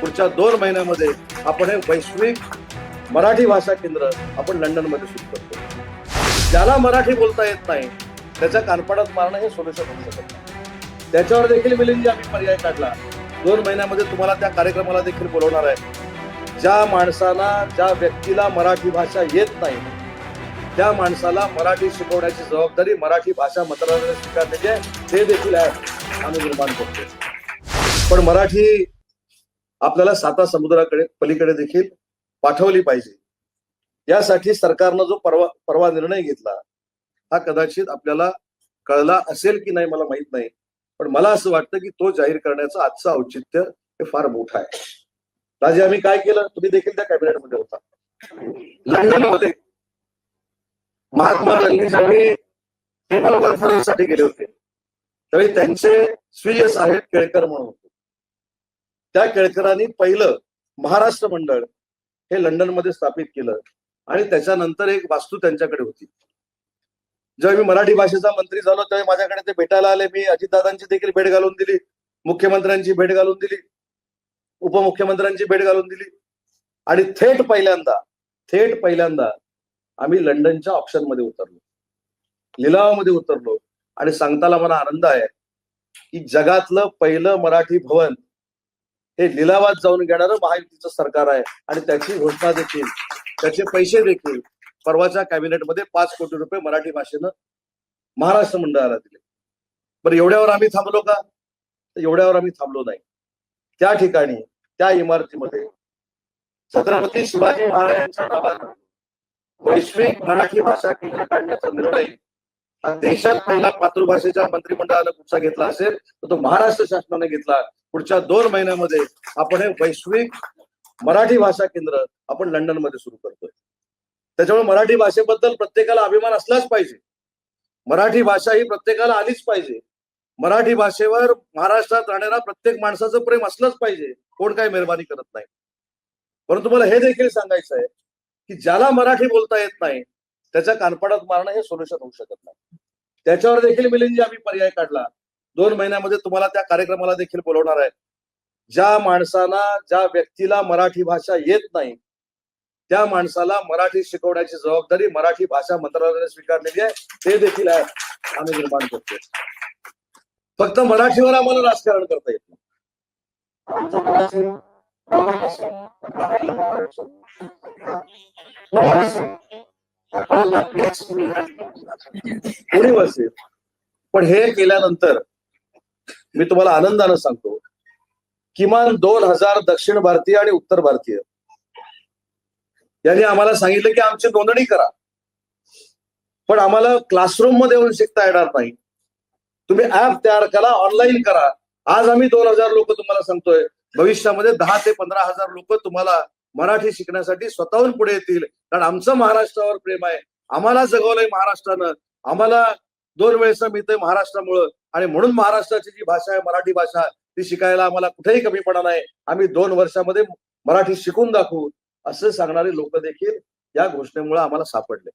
पुढच्या दोन महिन्यामध्ये आपण हे वैश्विक मराठी भाषा केंद्र आपण लंडनमध्ये सुरू करतो. ज्याला मराठी बोलता येत नाही त्याच्या कानपडात मारणं हे सोल्युशन होऊ शकत नाही. त्याच्यावर देखील मिलिंदजी आम्ही पर्याय काढला. दोन महिन्यामध्ये तुम्हाला त्या कार्यक्रमाला देखील बोलवणार आहे. ज्या माणसाला ज्या व्यक्तीला मराठी भाषा येत नाही त्या माणसाला मराठी शिकवण्याची जबाबदारी मराठी भाषा मंत्रालयाने स्वीकारलेली आहे. ते देखील आहे आम्ही निर्माण करतो पण मराठी आपल्याला साता समुद्राकडे पलीकडे देखील पाठवली पाहिजे. यासाठी सरकारनं जो परवा परवा निर्णय घेतला हा कदाचित आपल्याला कळला असेल की नाही मला माहीत नाही. पण मला असं वाटतं की तो जाहीर करण्याचं आजचं औचित्य हे फार मोठं आहे. राजे आम्ही काय केलं? तुम्ही देखील त्या कॅबिनेटमध्ये होता. लंडनमध्ये महात्मा गांधी ज्यावेळी साठी गेले होते. त्यावेळी त्यांचे स्वीय साहेब केळकर म्हणून होते त्या केळकरांनी पहिलं महाराष्ट्र मंडळ हे लंडनमध्ये स्थापित केलं आणि त्याच्यानंतर एक वास्तू त्यांच्याकडे होती. जेव्हा मी मराठी भाषेचा मंत्री झालो तेव्हा माझ्याकडे ते भेटायला आले. मी अजितदादांची देखील भेट घालून दिली मुख्यमंत्र्यांची भेट घालून दिली उपमुख्यमंत्र्यांची भेट घालून दिली. आणि थेट पहिल्यांदा थेट पहिल्यांदा आम्ही लंडनच्या ऑप्शनमध्ये उतरलो. लिलावामध्ये उतरलो. आणि सांगताना मला आनंद आहे की जगातलं पहिलं मराठी भवन हे लिलावात जाऊन घेणारं महायुतीचं सरकार आहे. आणि त्याची घोषणा देखील त्याचे पैसे देखील परवाच्या कॅबिनेटमध्ये पाच कोटी रुपये मराठी भाषेनं महाराष्ट्र मंडळाला दिले. बरं एवढ्यावर आम्ही थांबलो का? एवढ्यावर आम्ही थांबलो नाही. त्या ठिकाणी त्या इमारतीमध्ये छत्रपती शिवाजी महाराजांच्या नावानं वैश्विक मराठी भाषा केंद्र काढण्याचा निर्णय देशात पहिला मातृभाषेच्या मंत्रिमंडळानं कुठचा घेतला असेल तर तो महाराष्ट्र शासनाने घेतला. पुढच्या दोन महिन्यामध्ये आपण हे वैश्विक मराठी भाषा केंद्र आपण लंडनमध्ये सुरू करतोय. त्याच्यामुळे मराठी भाषेबद्दल प्रत्येकाला अभिमान असलाच पाहिजे. मराठी भाषा ही प्रत्येकाला आलीच पाहिजे. मराठी भाषेवर महाराष्ट्रात राहणाऱ्या प्रत्येक माणसाचं प्रेम असलंच पाहिजे. कोण काही मेहरबानी करत नाही. परंतु मला हे देखील सांगायचं आहे की ज्याला मराठी बोलता येत नाही त्याच्या कानपडात मारणं हे सोल्युशन होऊ शकत नाही. त्याच्यावर देखील मिलिंदजी आम्ही पर्याय काढला. दोन महिन्यामध्ये तुम्हाला त्या कार्यक्रमाला देखील बोलवणार आहे. ज्या माणसाला ज्या व्यक्तीला मराठी भाषा येत नाही त्या माणसाला मराठी शिकवण्याची जबाबदारी मराठी भाषा मंत्रालयाने स्वीकारलेली आहे. ते देखील आहे आम्ही निर्माण करतो फक्त मराठीवर आम्हाला राजकारण करता येत नाही. असेल पण हे केल्यानंतर मी तुम्हाला आनंदानं सांगतो. किमान दोन हजार दक्षिण भारतीय आणि उत्तर भारतीय. यांनी आम्हाला सांगितलं की आमची नोंदणी करा. पण आम्हाला क्लासरूममध्ये येऊन शिकता येणार नाही. तुम्ही ऍप तयार करा ऑनलाईन करा. आज आम्ही दोन हजार लोक तुम्हाला सांगतोय. भविष्यामध्ये दहा ते पंधरा हजार लोक तुम्हाला मराठी शिकण्यासाठी स्वतःहून पुढे येतील. कारण आमचं महाराष्ट्रावर प्रेम आहे. आम्हाला जगवलंय महाराष्ट्रानं. आम्हाला दोन वेळेस मिळतंय महाराष्ट्रामुळं. आणि म्हणून महाराष्ट्राची जी भाषा आहे मराठी भाषा ती शिकायला आम्हाला कुठेही कमीपणा नाही. आम्ही दोन वर्षामध्ये मराठी शिकून दाखवू. असं सांगणारे लोक देखील या घोषणेमुळे आम्हाला सापडले.